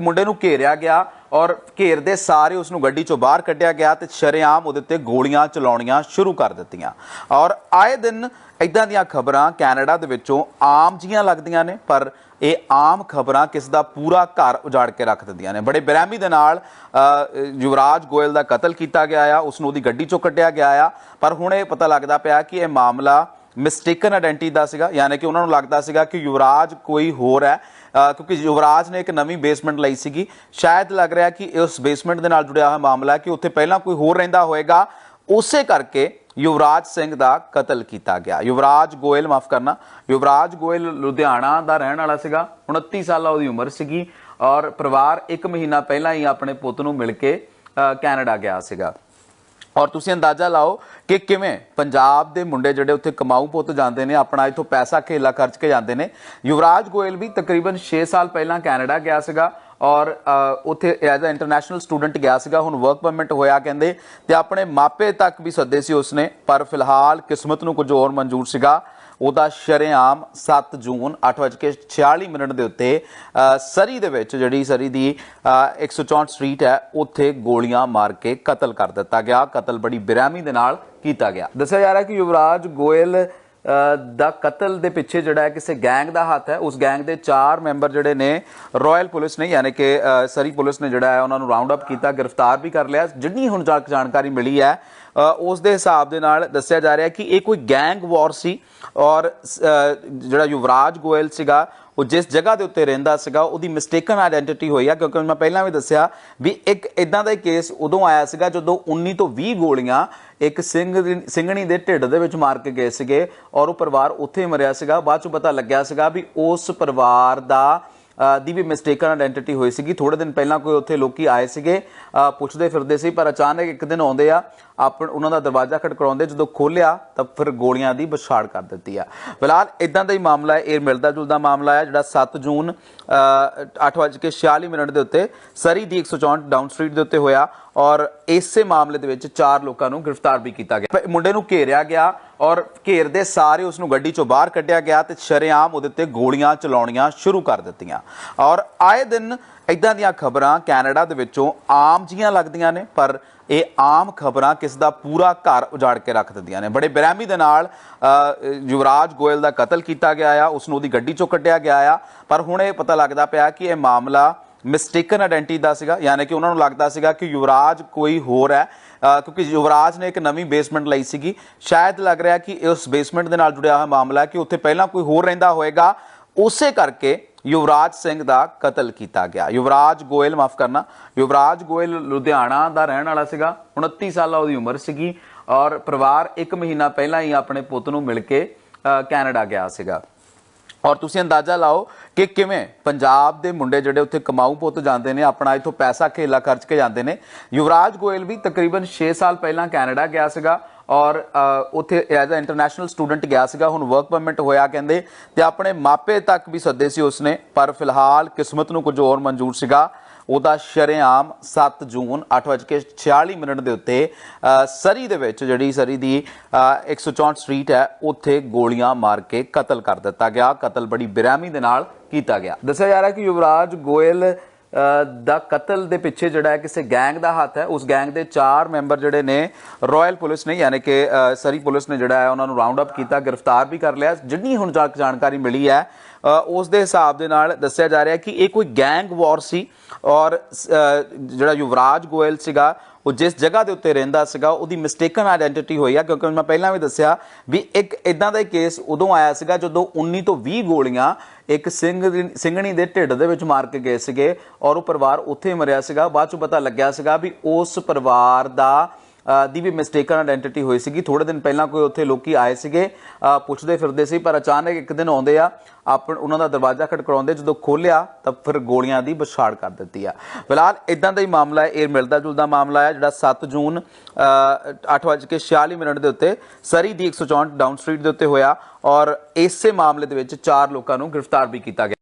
ਮੁੰਡੇ ਨੂੰ ਘੇਰਿਆ ਗਿਆ ਔਰ ਘੇਰਦੇ ਸਾਰੇ ਉਸ ਨੂੰ ਗੱਡੀ ਚੋਂ ਬਾਹਰ ਕੱਢਿਆ ਗਿਆ ਤੇ ਸ਼ਰੇਆਮ ਉਹਦੇ ਤੇ ਗੋਲੀਆਂ ਚਲਾਉਣੀਆਂ ਸ਼ੁਰੂ ਕਰ ਦਿੱਤੀਆਂ। ਔਰ ਆਏ ਦਿਨ ਇਦਾਂ ਦੀਆਂ ਖਬਰਾਂ ਕੈਨੇਡਾ ਦੇ ਵਿੱਚੋਂ ਆਮ ਜੀਆਂ ਲੱਗਦੀਆਂ ਨੇ, ਪਰ ਇਹ ਆਮ ਖਬਰਾਂ ਕਿਸ ਦਾ ਪੂਰਾ ਘਰ ਉਜਾੜ ਕੇ ਰੱਖ ਦਿੰਦੀਆਂ ਨੇ। ਬੜੇ ਬੇਰਹਿਮੀ ਦੇ ਨਾਲ ਯੁਵਰਾਜ ਗੋਇਲ ਦਾ ਕਤਲ ਕੀਤਾ ਗਿਆ ਆ ਉਸ ਨੂੰ ਉਹਦੀ ਗੱਡੀ ਚੋਂ ਕੱਢਿਆ ਗਿਆ ਆ। ਪਰ ਹੁਣ ਇਹ ਪਤਾ ਲੱਗਦਾ ਪਿਆ ਕਿ ਇਹ ਮਾਮਲਾ ਮਿਸਟੇਕਨ ਆਇਡੈਂਟੀ ਦਾ ਸੀਗਾ, ਯਾਨੀ ਕਿ ਉਹਨਾਂ ਨੂੰ ਲੱਗਦਾ ਸੀਗਾ ਕਿ ਯੁਵਰਾਜ ਕੋਈ ਹੋਰ ਹੈ ਕਿਉਂਕਿ ਯੁਵਰਾਜ ਨੇ ਇੱਕ ਨਵੀਂ ਬੇਸਮੈਂਟ ਲਈ ਸੀਗੀ। ਸ਼ਾਇਦ ਲੱਗ ਰਿਹਾ ਕਿ ਉਸ ਬੇਸਮੈਂਟ ਦੇ ਨਾਲ ਜੁੜਿਆ ਹੋਇਆ ਮਾਮਲਾ ਹੈ ਕਿ ਉੱਥੇ ਪਹਿਲਾਂ ਕੋਈ ਹੋਰ ਰਹਿੰਦਾ ਹੋਵੇਗਾ ਉਸੇ ਕਰਕੇ ਯੁਵਰਾਜ ਸਿੰਘ ਦਾ ਕਤਲ ਕੀਤਾ ਗਿਆ। ਯੁਵਰਾਜ ਗੋਇਲ, ਮਾਫ ਕਰਨਾ, ਯੁਵਰਾਜ ਗੋਇਲ ਲੁਧਿਆਣਾ ਦਾ ਰਹਿਣ ਵਾਲਾ ਸੀਗਾ। 29 ਸਾਲਾਂ ਉਹਦੀ ਉਮਰ ਸੀਗੀ ਔਰ ਪਰਿਵਾਰ 1 ਮਹੀਨਾ ਪਹਿਲਾਂ ਹੀ ਆਪਣੇ ਪੁੱਤ ਨੂੰ ਮਿਲ ਕੇ ਕੈਨੇਡਾ ਗਿਆ ਸੀਗਾ। ਔਰ ਤੁਸੀਂ ਅੰਦਾਜ਼ਾ ਲਾਓ ਕਿ ਕਿਵੇਂ ਪੰਜਾਬ ਦੇ ਮੁੰਡੇ ਜਿਹੜੇ ਉੱਥੇ ਕਮਾਊ ਪੁੱਤ ਜਾਂਦੇ ਨੇ, ਆਪਣਾ ਇਥੋਂ ਪੈਸਾ ਖੇਲਾ ਖਰਚ ਕੇ ਜਾਂਦੇ ਨੇ। ਯੁਵਰਾਜ ਗੋਇਲ ਵੀ ਤਕਰੀਬਨ 6 ਸਾਲ ਪਹਿਲਾਂ ਕੈਨੇਡਾ ਗਿਆ ਸੀਗਾ ਔਰ ਉੱਥੇ ਐਜ਼ ਅ ਇੰਟਰਨੈਸ਼ਨਲ ਸਟੂਡੈਂਟ ਗਿਆ ਸੀਗਾ, ਹੁਣ ਵਰਕ ਪਰਮਿਟ ਹੋਇਆ ਕਹਿੰਦੇ, ਤੇ ਆਪਣੇ ਮਾਪੇ ਤੱਕ ਵੀ ਸੱਦੇ ਸੀ ਉਸਨੇ, ਪਰ ਫਿਲਹਾਲ ਕਿਸਮਤ ਨੂੰ ਕੁਝ ਹੋਰ ਮਨਜ਼ੂਰ ਸੀਗਾ। ਉਹਦਾ ਸ਼ਰੇਆਮ 7 ਜੂਨ 8:46 ਮਿੰਟ ਦੇ ਉੱਤੇ ਸਰੀ ਦੇ ਵਿੱਚ ਜਿਹੜੀ ਸਰੀ ਦੀ ਅ, 164 ਸਟਰੀਟ ਹੈ ਉੱਥੇ ਗੋਲੀਆਂ ਮਾਰ ਕੇ ਕਤਲ ਕਰ ਦਿੱਤਾ ਗਿਆ। ਕਤਲ ਬੜੀ ਬੇਰਹਿਮੀ ਦੇ ਨਾਲ ਕੀਤਾ ਗਿਆ। ਦੱਸਿਆ ਜਾ ਰਿਹਾ ਕਿ ਯੁਵਰਾਜ ਗੋਇਲ ਦਾ ਕਤਲ ਦੇ ਪਿੱਛੇ ਜਿਹੜਾ ਕਿਸੇ ਗੈਂਗ ਦਾ ਹੱਥ ਹੈ। ਉਸ ਗੈਂਗ ਦੇ ਚਾਰ ਮੈਂਬਰ ਜਿਹੜੇ ਨੇ ਰਾਇਲ ਪੁਲਿਸ ਨੇ ਯਾਨੀ ਕਿ ਸਰੀ ਪੁਲਿਸ ਨੇ ਜਿਹੜਾ ਹੈ ਉਹਨਾਂ ਨੂੰ ਰਾਉਂਡ ਅਪ ਕੀਤਾ ਗ੍ਰਿਫਤਾਰ ਵੀ ਕਰ ਲਿਆ। ਜਿੰਨੀ ਹੁਣ ਤੱਕ ਜਾਣਕਾਰੀ ਮਿਲੀ ਹੈ ਉਸ ਦੇ ਹਿਸਾਬ ਦੇ ਨਾਲ ਦੱਸਿਆ ਜਾ ਰਿਹਾ ਕਿ ਇਹ ਕੋਈ ਗੈਂਗ ਵਾਰ ਸੀ ਔਰ ਜਿਹੜਾ ਯੁਵਰਾਜ ਗੋਇਲ ਸੀਗਾ, ਉਹ ਜਿਸ ਜਗ੍ਹਾ ਦੇ ਉੱਤੇ ਰਹਿੰਦਾ ਸੀਗਾ, ਉਹਦੀ ਮਿਸਟੇਕਨ ਆਇਡੈਂਟੀਟੀ ਹੋਈ ਆ, ਕਿਉਂਕਿ ਮੈਂ ਪਹਿਲਾਂ ਵੀ ਦੱਸਿਆ ਵੀ ਇੱਕ ਇਦਾਂ ਦਾ ਕੇਸ ਉਦੋਂ ਆਇਆ ਸੀਗਾ ਜਦੋਂ 19 ਤੋਂ 20 ਗੋਲੀਆਂ ਇੱਕ ਸਿੰਘ ਦੀ- ਸਿੰਘਣੀ ਦੇ ਢਿੱਡ ਦੇ ਵਿੱਚ ਮਾਰ ਕੇ ਗਏ ਸੀਗੇ ਔਰ ਉਹ ਪਰਿਵਾਰ ਉੱਥੇ ਮਰਿਆ ਸੀਗਾ। ਬਾਅਦ ਚ ਪਤਾ ਲੱਗਿਆ ਸੀਗਾ ਵੀ ਉਸ ਪਰਿਵਾਰ ਦਾ ਦੀ ਵੀ ਮਿਸਟੇਕਨ ਆਇਡੈਂਟੀਟੀ ਹੋਈ ਸੀਗੀ। ਥੋੜੇ ਦਿਨ ਪਹਿਲਾਂ ਕੋਈ ਉੱਥੇ ਲੋਕੀ ਆਏ ਸੀਗੇ ਪੁੱਛਦੇ ਫਿਰਦੇ ਸੀ, ਪਰ ਅਚਾਨਕ ਇੱਕ ਦਿਨ ਆਉਂਦੇ ਆ, ਆਪਣ, ਉਹਨਾਂ ਦਾ ਦਰਵਾਜ਼ਾ ਖੜਕਾਉਂਦੇ ਜਦੋਂ ਖੋਲਿਆ ਤਾਂ ਫਿਰ ਗੋਲੀਆਂ ਦੀ ਵਿਛਾੜ ਕਰ ਦਿੱਤੀ ਆ। ਫਿਲਹਾਲ ਇਦਾਂ ਦਾ ਹੀ ਮਾਮਲਾ ਹੈ, ਇਹ ਮਿਲਦਾ ਜੁਲਦਾ ਮਾਮਲਾ ਹੈ, ਜਿਹੜਾ 7 ਜੂਨ 8:46 ਮਿੰਟ ਦੇ ਉੱਤੇ ਸਰੀ ਦੀ 164 ਡਾਊਨ ਸਟਰੀਟ ਦੇ ਉੱਤੇ ਹੋਇਆ ਔਰ ਇਸੇ ਮਾਮਲੇ ਦੇ ਵਿੱਚ ਚਾਰ ਲੋਕਾਂ ਨੂੰ ਗ੍ਰਿਫਤਾਰ ਵੀ ਕੀਤਾ ਗਿਆ। ਮੁੰਡੇ ਨੂੰ ਘੇਰਿਆ ਗਿਆ ਔਰ ਘੇਰਦੇ ਸਾਰੇ ਉਸ ਨੂੰ ਗੱਡੀ ਚੋਂ ਬਾਹਰ ਕੱਢਿਆ ਗਿਆ ਤੇ ਸ਼ਰੇਆਮ ਉਹਦੇ ਤੇ ਗੋਲੀਆਂ ਚਲਾਉਣੀਆਂ ਸ਼ੁਰੂ ਕਰ ਦਿੱਤੀਆਂ। ਔਰ ਆਏ ਦਿਨ ਇਦਾਂ ਦੀਆਂ ਖਬਰਾਂ ਕੈਨੇਡਾ ਦੇ ਵਿੱਚੋਂ ਆਮ ਜੀਆਂ ਲੱਗਦੀਆਂ ਨੇ, ਪਰ ਇਹ ਆਮ ਖਬਰਾਂ ਕਿਸ ਦਾ ਪੂਰਾ ਘਰ ਉਜਾੜ ਕੇ ਰੱਖ ਦਿੰਦੀਆਂ ਨੇ। ਬੜੇ ਬੇਰਹਿਮੀ ਦੇ ਨਾਲ ਯੁਵਰਾਜ ਗੋਇਲ ਦਾ ਕਤਲ ਕੀਤਾ ਗਿਆ ਆ ਉਸ ਨੂੰ ਉਹਦੀ ਗੱਡੀ ਚੋਂ ਕੱਢਿਆ ਗਿਆ ਆ। ਪਰ ਹੁਣ ਇਹ ਪਤਾ ਲੱਗਦਾ ਪਿਆ ਕਿ ਇਹ ਮਾਮਲਾ ਮਿਸਟੇਕਨ ਆਇਡੈਂਟੀ ਦਾ ਸੀਗਾ, ਯਾਨੀ ਕਿ ਉਹਨਾਂ ਨੂੰ ਲੱਗਦਾ ਸੀਗਾ ਕਿ ਯੁਵਰਾਜ ਕੋਈ ਹੋਰ ਹੈ ਕਿਉਂਕਿ ਯੁਵਰਾਜ ਨੇ ਇੱਕ ਨਵੀਂ ਬੇਸਮੈਂਟ ਲਈ ਸੀਗੀ। ਸ਼ਾਇਦ ਲੱਗ ਰਿਹਾ ਕਿ ਉਸ ਬੇਸਮੈਂਟ ਦੇ ਨਾਲ ਜੁੜਿਆ ਹੋਇਆ ਮਾਮਲਾ ਹੈ ਕਿ ਉੱਥੇ ਪਹਿਲਾਂ ਕੋਈ ਹੋਰ ਰਹਿੰਦਾ ਹੋਵੇਗਾ ਉਸੇ ਕਰਕੇ ਯੁਵਰਾਜ ਸਿੰਘ ਦਾ ਕਤਲ ਕੀਤਾ ਗਿਆ। ਯੁਵਰਾਜ ਗੋਇਲ, ਮਾਫ ਕਰਨਾ, ਯੁਵਰਾਜ ਗੋਇਲ ਲੁਧਿਆਣਾ ਦਾ ਰਹਿਣ ਵਾਲਾ ਸੀਗਾ। 29 ਸਾਲਾਂ ਉਹਦੀ ਉਮਰ ਸੀਗੀ ਔਰ ਪਰਿਵਾਰ 1 ਮਹੀਨਾ ਪਹਿਲਾਂ ਹੀ ਆਪਣੇ ਪੁੱਤ ਨੂੰ ਮਿਲ ਕੇ ਕੈਨੇਡਾ ਗਿਆ ਸੀਗਾ। ਔਰ ਤੁਸੀਂ ਅੰਦਾਜ਼ਾ ਲਾਓ ਕਿ ਕਿਵੇਂ ਪੰਜਾਬ ਦੇ ਮੁੰਡੇ ਜਿਹੜੇ ਉੱਥੇ ਕਮਾਊ ਪੁੱਤ ਜਾਂਦੇ ਨੇ, ਆਪਣਾ ਇਥੋਂ ਪੈਸਾ ਖੇਲਾ ਖਰਚ ਕੇ ਜਾਂਦੇ ਨੇ। ਯੁਵਰਾਜ ਗੋਇਲ ਵੀ ਤਕਰੀਬਨ 6 ਸਾਲ ਪਹਿਲਾਂ ਕੈਨੇਡਾ ਗਿਆ ਸੀਗਾ ਔਰ ਉੱਥੇ ਐਜ਼ ਅ ਇੰਟਰਨੈਸ਼ਨਲ ਸਟੂਡੈਂਟ ਗਿਆ ਸੀਗਾ, ਹੁਣ ਵਰਕ ਪਰਮਿਟ ਹੋਇਆ ਕਹਿੰਦੇ। ਤੇ ਆਪਣੇ ਮਾਪੇ ਤੱਕ ਵੀ ਸੱਦੇ ਸੀ ਉਸਨੇ, ਪਰ ਫਿਲਹਾਲ ਕਿਸਮਤ ਨੂੰ ਕੁਝ ਹੋਰ ਮਨਜ਼ੂਰ ਸੀਗਾ। ਉਹਦਾ ਸ਼ਰੇਆਮ 7 ਜੂਨ 8:46 ਮਿੰਟ ਦੇ ਉੱਤੇ ਸਰੀ ਦੇ ਵਿੱਚ ਜਿਹੜੀ ਸਰੀ ਦੀ ਅ, 164 ਸਟਰੀਟ ਹੈ ਉੱਥੇ ਗੋਲੀਆਂ ਮਾਰ ਕੇ ਕਤਲ ਕਰ ਦਿੱਤਾ ਗਿਆ। ਕਤਲ ਬੜੀ ਬੇਰਹਿਮੀ ਦੇ ਨਾਲ ਕੀਤਾ ਗਿਆ। ਦੱਸਿਆ ਜਾ ਰਿਹਾ ਕਿ ਯੁਵਰਾਜ ਗੋਇਲ ਦਾ ਕਤਲ ਦੇ ਪਿੱਛੇ ਜਿਹੜਾ ਹੈ ਕਿਸੇ ਗੈਂਗ ਦਾ ਹੱਥ ਹੈ। ਉਸ ਗੈਂਗ ਦੇ ਚਾਰ ਮੈਂਬਰ ਜਿਹੜੇ ਨੇ ਰਾਇਲ ਪੁਲਿਸ ਨੇ ਯਾਨੀ ਕਿ ਸਰੀ ਪੁਲਿਸ ਨੇ ਜਿਹੜਾ ਹੈ ਉਹਨਾਂ ਨੂੰ ਰਾਉਂਡ ਅਪ ਕੀਤਾ, ਗ੍ਰਿਫਤਾਰ ਵੀ ਕਰ ਲਿਆ। ਜਿੰਨੀ ਹੁਣ ਤੱਕ ਜਾਣਕਾਰੀ ਮਿਲੀ ਹੈ ਉਸ ਦੇ ਹਿਸਾਬ ਦੇ ਨਾਲ ਦੱਸਿਆ ਜਾ ਰਿਹਾ ਕਿ ਇਹ ਕੋਈ ਗੈਂਗ ਵਾਰ ਸੀ ਔਰ ਜਿਹੜਾ ਯੁਵਰਾਜ ਗੋਇਲ ਸੀਗਾ ਉਹ ਜਿਸ ਜਗ੍ਹਾ ਦੇ ਉੱਤੇ ਰਹਿੰਦਾ ਸੀਗਾ, ਉਹਦੀ ਮਿਸਟੇਕਨ ਆਇਡੈਂਟੀਟੀ ਹੋਈ ਆ, ਕਿਉਂਕਿ ਮੈਂ ਪਹਿਲਾਂ ਵੀ ਦੱਸਿਆ ਵੀ ਇੱਕ ਇਦਾਂ ਦਾ ਹੀ ਕੇਸ ਉਦੋਂ ਆਇਆ ਸੀਗਾ ਜਦੋਂ 19 ਤੋਂ 20 ਗੋਲੀਆਂ ਇੱਕ ਸਿੰਘ ਸਿੰਘਣੀ ਦੇ ਢਿੱਡ ਦੇ ਵਿੱਚ ਮਾਰ ਕੇ ਗਏ ਸੀਗੇ ਔਰ ਉਹ ਪਰਿਵਾਰ ਉੱਥੇ ਮਰਿਆ ਸੀਗਾ। ਬਾਅਦ ਚ ਪਤਾ ਲੱਗਿਆ ਸੀਗਾ ਵੀ ਉਸ ਪਰਿਵਾਰ ਦਾ ਦੀ ਵੀ ਮਿਸਟੇਕਨ ਆਇਡੈਂਟੀਟੀ ਹੋਈ ਸੀਗੀ। ਥੋੜੇ ਦਿਨ ਪਹਿਲਾਂ ਕੋਈ ਉੱਥੇ ਲੋਕੀ ਆਏ ਸੀਗੇ ਪੁੱਛਦੇ ਫਿਰਦੇ ਸੀ, ਪਰ ਅਚਾਨਕ ਇੱਕ ਦਿਨ ਆਉਂਦੇ ਆ, ਆਪਣ, ਉਹਨਾਂ ਦਾ ਦਰਵਾਜ਼ਾ ਖੜਕਾਉਂਦੇ ਜਦੋਂ ਖੋਲਿਆ ਤਾਂ ਫਿਰ ਗੋਲੀਆਂ ਦੀ ਵਿਛਾੜ ਕਰ ਦਿੱਤੀ ਆ। ਫਿਲਹਾਲ ਇਦਾਂ ਦਾ ਹੀ ਮਾਮਲਾ ਹੈ, ਇਹ ਮਿਲਦਾ ਜੁਲਦਾ ਮਾਮਲਾ ਹੈ, ਜਿਹੜਾ 7 ਜੂਨ 8:46 ਮਿੰਟ ਦੇ ਉੱਤੇ ਸਰੀ ਦੀ 164 ਡਾਊਨ ਸਟਰੀਟ ਦੇ ਉੱਤੇ ਹੋਇਆ ਔਰ ਇਸੇ ਮਾਮਲੇ ਦੇ ਵਿੱਚ ਚਾਰ ਲੋਕਾਂ ਨੂੰ ਗ੍ਰਿਫਤਾਰ ਵੀ ਕੀਤਾ ਗਿਆ।